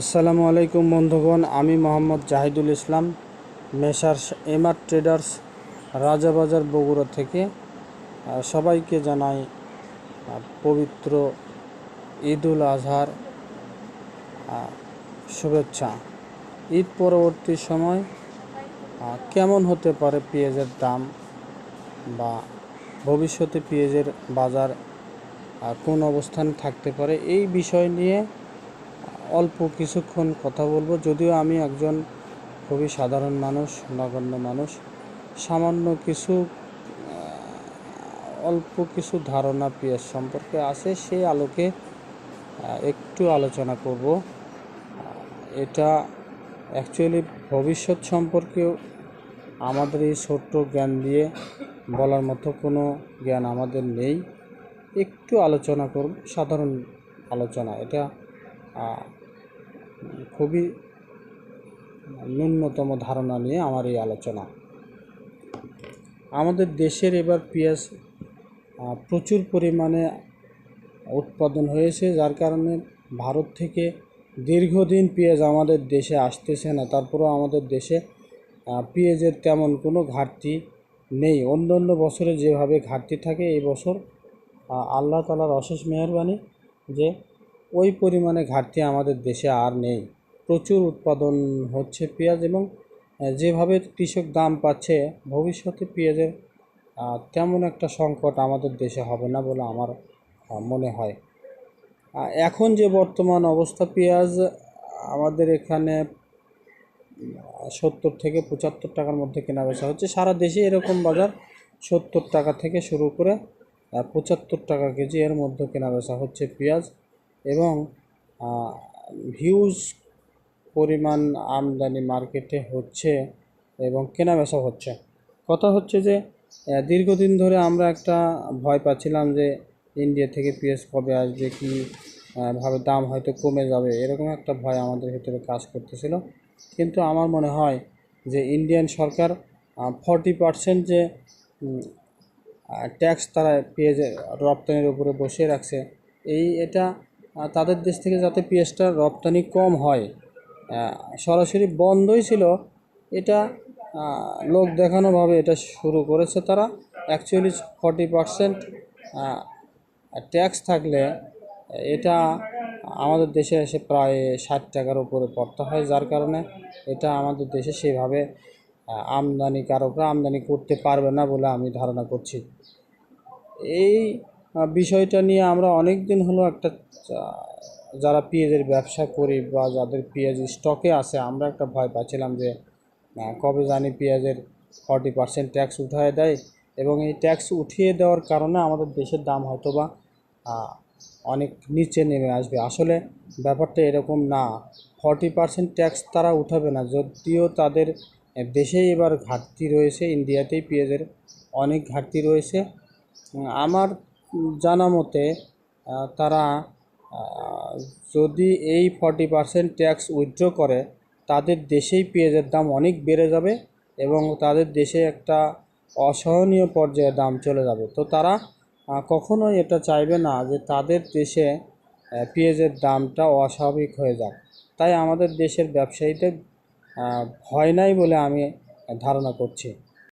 আসসালামু আলাইকুম বন্ধুগণ, আমি Mohammad Jahidul Islam, Messrs MR Traders Rajabazar Bogura থেকে। সবাইকে জানাই পবিত্র ঈদুল আজহার শুভেচ্ছা। ঈদ পরবর্তী সময় কেমন হতে পারে পেঁয়াজের দাম বা ভবিষ্যতে পেঁয়াজের বাজার কোন অবস্থানে থাকতে পারে, এই বিষয় নিয়ে অল্প কিছুক্ষণ কথা বলব। যদিও আমি একজন খুবই সাধারণ মানুষ, নগণ্য মানুষ। সামান্য কিছু অল্প কিছু ধারণা পেঁয়াজ সম্পর্কে আছে, সেই আলোকে একটু আলোচনা করব। এটা অ্যাকচুয়ালি ভবিষ্যৎ সম্পর্কেও আমাদের এই ছোট্ট জ্ঞান দিয়ে বলার মতো কোনো জ্ঞান আমাদের নেই। একটু আলোচনা করব, সাধারণ আলোচনা। এটা খুবই ন্যূনতম ধারণা নিয়ে আমার এই আলোচনা। আমাদের দেশের এবার পেঁয়াজ প্রচুর পরিমাণে উৎপাদন হয়েছে, যার কারণে ভারত থেকে দীর্ঘদিন পেঁয়াজ আমাদের দেশে আসতেছে না। তারপরেও আমাদের দেশে পেঁয়াজের তেমন কোনো ঘাটতি নেই। অন্য অন্য বছরে যেভাবে ঘাটতি থাকে, এই বছর আল্লাহ তালার অশেষ মেহরবানি যে ওই পরিমাণে ঘাটতি আমাদের দেশে আর নেই। প্রচুর উৎপাদন হচ্ছে পেঁয়াজ এবং যেভাবে কৃষক দাম পাচ্ছে, ভবিষ্যতে পেঁয়াজের তেমন একটা সংকট আমাদের দেশে হবে না বলে আমার মনে হয়। এখন যে বর্তমান অবস্থা, পেঁয়াজ, আমাদের এখানে সত্তর থেকে পঁচাত্তর টাকার মধ্যে কেনা বেচা হচ্ছে। সারা দেশে এরকম বাজার সত্তর টাকা থেকে শুরু করে পঁচাত্তর টাকা কেজি এর মধ্যে কেনা বেচা হচ্ছে পেঁয়াজ। এবং হিউজ পরিমাণ আমদানি মার্কেটে হচ্ছে এবং কেনা বেচা হচ্ছে। কথা হচ্ছে যে দীর্ঘদিন ধরে আমরা একটা ভয় পাচ্ছিলাম যে ইন্ডিয়া থেকে পেঁয়াজ কবে আসবে, কি ভাবে দাম হয়তো কমে যাবে, এরকম একটা ভয় আমাদের ভিতরে কাজ করতেছিল। কিন্তু আমার মনে হয় যে ইন্ডিয়ান সরকার ফর্টি পার্সেন্ট যে ট্যাক্স তারা পেঁয়াজের রপ্তানির উপরে বসিয়ে রাখছে, এই এটা তাদের দেশ থেকে যাতে পেঁয়াজটা রপ্তানি কম হয়। সরাসরি বন্ধই ছিল। এটা লোক দেখানোভাবে এটা শুরু করেছে তারা। অ্যাকচুয়ালি ফর্টি পার্সেন্ট ট্যাক্স থাকলে এটা আমাদের দেশে এসে প্রায় ষাট টাকার উপরে পড়তে হয়। যার কারণে এটা আমাদের দেশে সেভাবে আমদানি কারকরা আমদানি করতে পারবে না বলে আমি ধারণা করছি। এই বিষয়টা নিয়ে আমরা অনেক দিন হলো একটা যারা পেঁয়াজের ব্যবসা করি বা যাদের পেঁয়াজ স্টকে আছে, আমরা একটা ভয় পাচ্ছিলাম যে কবে জানি পেঁয়াজের ফর্টি পার্সেন্ট ট্যাক্স উঠায় দেয় এবং এই ট্যাক্স উঠিয়ে দেওয়ার কারণে আমাদের দেশের দাম হয়তো বা অনেক নিচে নেমে আসবে। আসলে ব্যাপারটা এরকম না। ফর্টি পার্সেন্ট ট্যাক্স তারা উঠাবে না, যদিও তাদের দেশেই এবার ঘাটতি রয়েছে ইন্ডিয়াতেই পেঁয়াজের অনেক ঘাটতি রয়েছে। আমার জানা মতে তারা যদি এই ফর্টি পার্সেন্ট ট্যাক্স উইথড্র করে, তাদের দেশেই পেঁয়াজের দাম অনেক বেড়ে যাবে এবং তাদের দেশে একটা অসহনীয় পর্যায়ে দাম চলে যাবে। তো তারা কখনোই এটা চাইবে না যে তাদের দেশে পেঁয়াজের দামটা অস্বাভাবিক হয়ে যাক। তাই আমাদের দেশের ব্যবসায়ীদের ভয় নাই বলে আমি ধারণা করছি।